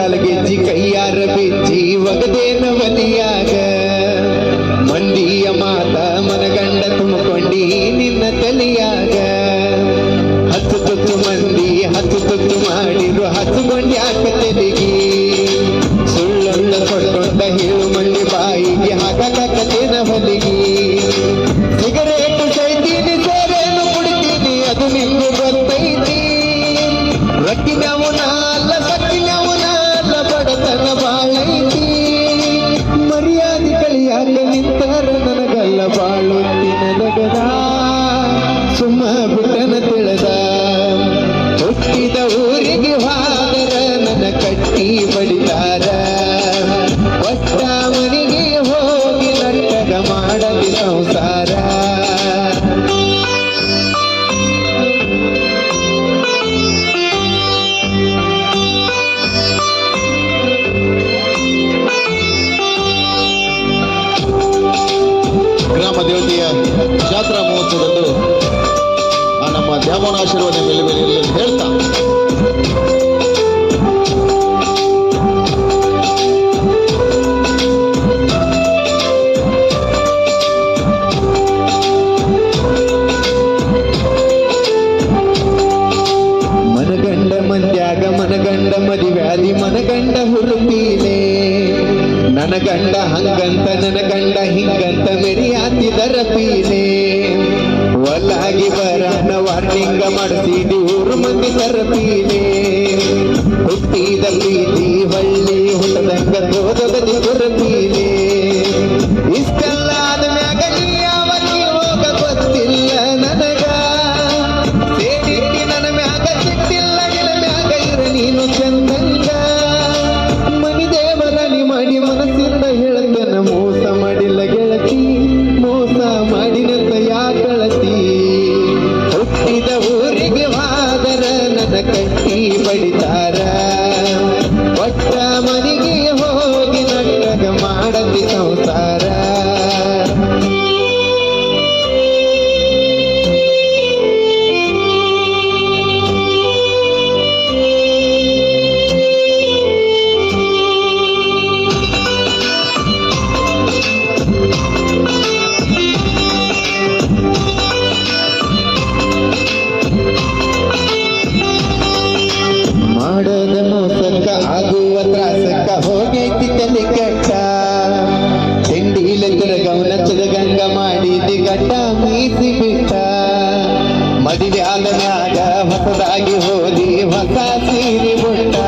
ಹೊಡೆಸಿದ ಕಾಲಗೆಜ್ಜಿ ಕೈಯಾರ ಬೆಜ್ಜಿ ಒಗದೇನ ಬಲಿಯಾಗ ಮಂದಿಯ ಮಾತ ಮನಗಂಡ ತುಂಬಿಕೊಂಡಿ ನಿನ್ನ ತಲಿಯಾಗ. ಹತ್ತು ತುತ್ತು ಮಂದಿ, ಹತ್ತು ತುತ್ತು ಮಾಡಿರು ಹತ್ತುಕೊಂಡಿ ಯಾಕ ತೆಲಿಗಿ? ಸುಳ್ಳೊಳ್ಳ ಕೊಟ್ಕೊಂಡ ಹೇಳು ಮಂದಿ ಬಾಯಿಗೆ ಹಾಕಕತ್ತೇನ ಹೊಲಿಗಿ. ಸಿಗರೇಟು ಸೈತೀನಿ ಸೇರೇನು ಕುಡಿತೀನಿ, ಅದು ನಿಮ್ಗೆ ಗೊತ್ತೈತಿ. ರೊಟ್ಟಿನವನ ಅಲ್ಲ ನನಗದ ಸುಮ್ಮ ಬಿಟ್ಟನ ತಿಳಿದ. ಹುಟ್ಟಿದ ಊರಿಗೆ ಹಾದರ ನನ್ನ ಕಟ್ಟಿ ಬಡಿದಾರ ಒಟ್ಟ ಮನೆಗೆ ಹೋಗಿ ನಟ್ಟಗ ಮಾಡಲಿ ಸಂಸಾರ. ಗ್ರಾಮ ದೇವತೆಯ ದ್ಯಾಮೋನ ಆಶೀರ್ವಾದ ಮೇಲೆ ಮೇಲೆ ಹೇಳ್ತಾ. ಮನಗಂಡ ಮಂದ್ಯಾಗ ಮನಗಂಡ ಮನಗಂಡ ಹುರುಪೀಲೆ. ನನಗಂಡ ಗಂಡ ಹಂಗಂತ, ನನಗಂಡ ಗಂಡ ಹಿಂಗಂತ ಮೆರಿಯಾತಿದರ ಪೀಲೆ ಊರು ಮಂದಿ ಹುಟ್ಟಿದಲ್ಲಿ ಹುಟ್ಟಿದ ಪ್ರೀತಿ ಹುಟ್ಟದಂಗ ಕಟ್ಟಿ ಆಗುವ ತ್ರಾಸಕ್ಕ ಹೋಗೈತಿ ತಲೆ ಕಟ್ಟ ತಿಂಡಿಲ ತಿರಗವನ ಗಂಗ ಮಾಡಿದಿ ಗಟ್ಟ ಮೀಸಿ ಬಿಟ್ಟ. ಮದುವೆ ಆದ ಹೊಸದಾಗಿ ಹೋದಿ ಹೊಸ ಸೀರೆ ಬುಟ್ಟ.